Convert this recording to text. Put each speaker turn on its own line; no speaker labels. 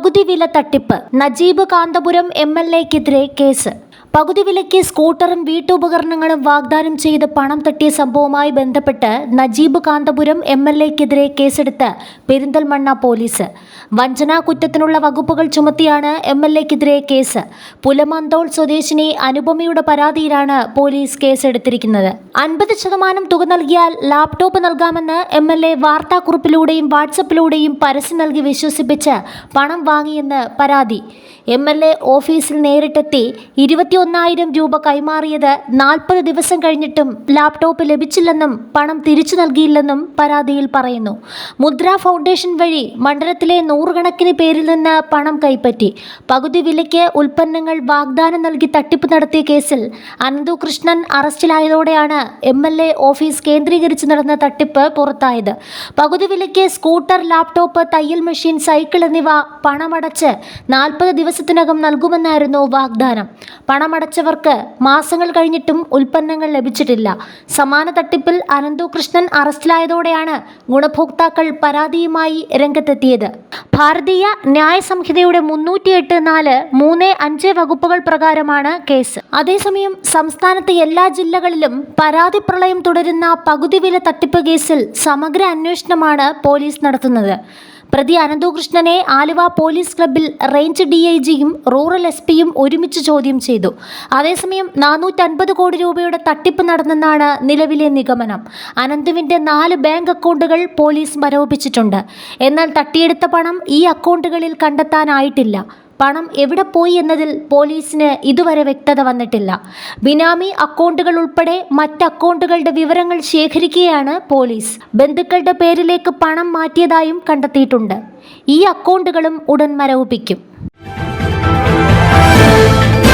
പകുതി വില തട്ടിപ്പ്. നജീബ് കാന്തപുരം എം എൽ എക്കെതിരെ കേസ്. പകുതി വിലയ്ക്ക് സ്കൂട്ടറും വീട്ടുപകരണങ്ങളും വാഗ്ദാനം ചെയ്ത് പണം തട്ടിയ സംഭവവുമായി ബന്ധപ്പെട്ട് നജീബ് കാന്തപുരം എം എൽ എക്കെതിരെ കേസെടുത്ത് പെരിന്തൽമണ്ണ പോലീസ്. വഞ്ചനാ കുറ്റത്തിനുള്ള വകുപ്പുകൾ ചുമത്തിയാണ് എം എൽ എക്കെതിരെ കേസ്. പുലമന്തോൾ സ്വദേശിനി അനുപമയുടെ പരാതിയിലാണ് പോലീസ് കേസെടുത്തിരിക്കുന്നത്. അൻപത് ശതമാനം തുക നൽകിയാൽ ലാപ്ടോപ്പ് നൽകാമെന്ന് എം എൽ എ വാർത്താക്കുറിപ്പിലൂടെയും വാട്സപ്പിലൂടെയും പരസ്യം നൽകി വിശ്വസിപ്പിച്ച് പണം വാങ്ങിയെന്ന് പരാതി. എം എൽ എ ഓഫീസിൽ നേരിട്ടെത്തി ഇരുപത്തിയൊന്നായിരം രൂപ കൈമാറിയത് നാൽപ്പത് ദിവസം കഴിഞ്ഞിട്ടും ലാപ്ടോപ്പ് ലഭിച്ചില്ലെന്നും പണം തിരിച്ചു നൽകിയില്ലെന്നും പരാതിയിൽ പറയുന്നു. മുദ്ര ഫൗണ്ടേഷൻ വഴി മണ്ഡലത്തിലെ നൂറുകണക്കിന് പേരിൽ നിന്ന് പണം കൈപ്പറ്റി. പകുതി വിലയ്ക്ക് ഉൽപ്പന്നങ്ങൾ വാഗ്ദാനം നൽകി തട്ടിപ്പ് നടത്തിയ കേസിൽ അനന്തു കൃഷ്ണൻ അറസ്റ്റിലായതോടെയാണ് എം എൽ എ ഓഫീസ് കേന്ദ്രീകരിച്ച് നടന്ന തട്ടിപ്പ് പുറത്തായത്. പകുതി വിലയ്ക്ക് സ്കൂട്ടർ ലാപ്ടോപ്പ് തയ്യൽ മെഷീൻ സൈക്കിൾ എന്നിവ പണമടച്ച് നാൽപ്പത് ദിവസത്തിനകം നൽകുമെന്നായിരുന്നു വാഗ്ദാനം. പണമടച്ചവർക്ക് മാസങ്ങൾ കഴിഞ്ഞിട്ടും ഉൽപ്പന്നങ്ങൾ ലഭിച്ചിട്ടില്ല. സമാന തട്ടിപ്പിൽ അനന്തു കൃഷ്ണൻ അറസ്റ്റിലായതോടെയാണ് ഗുണഭോക്താക്കൾ പരാതിയുമായി രംഗത്തെത്തിയത്. ഭാരതീയ ന്യായ സംഹിതയുടെ മുന്നൂറ്റി എട്ട് നാല് മൂന്ന് അഞ്ച് വകുപ്പുകൾ പ്രകാരമാണ് കേസ്. അതേസമയം സംസ്ഥാനത്തെ എല്ലാ ജില്ലകളിലും പരാതി പ്രളയം തുടരുന്ന പകുതി വില തട്ടിപ്പ് കേസിൽ സമഗ്ര അന്വേഷണമാണ് പോലീസ് നടത്തുന്നത്. പ്രതി അനന്തുകൃഷ്ണനെ ആലുവ പോലീസ് ക്ലബിൽ റേഞ്ച് ഡി ഐ ജിയും റൂറൽ എസ് പിയും ഒരുമിച്ച് ചോദ്യം ചെയ്തു. അതേസമയം നാനൂറ്റൻപത് കോടി രൂപയുടെ തട്ടിപ്പ് നടന്നെന്നാണ് നിലവിലെ നിഗമനം. അനന്തുവിന്റെ നാല് ബാങ്ക് അക്കൗണ്ടുകൾ പോലീസ് മരവിപ്പിച്ചിട്ടുണ്ട്. എന്നാൽ തട്ടിയെടുത്ത പണം ഈ അക്കൗണ്ടുകളിൽ കണ്ടെത്താനായിട്ടില്ല. പണം എവിടെ പോയി എന്നതിൽ പോലീസിന് ഇതുവരെ വ്യക്തത വന്നിട്ടില്ല. ബിനാമി അക്കൗണ്ടുകൾ ഉൾപ്പെടെ മറ്റ് അക്കൗണ്ടുകളുടെ വിവരങ്ങൾ ശേഖരിക്കുകയാണ് പോലീസ്. ബന്ധുക്കളുടെ പേരിലേക്ക് പണം മാറ്റിയതായും കണ്ടെത്തിയിട്ടുണ്ട്. ഈ അക്കൗണ്ടുകളും ഉടൻ മരവിപ്പിക്കും.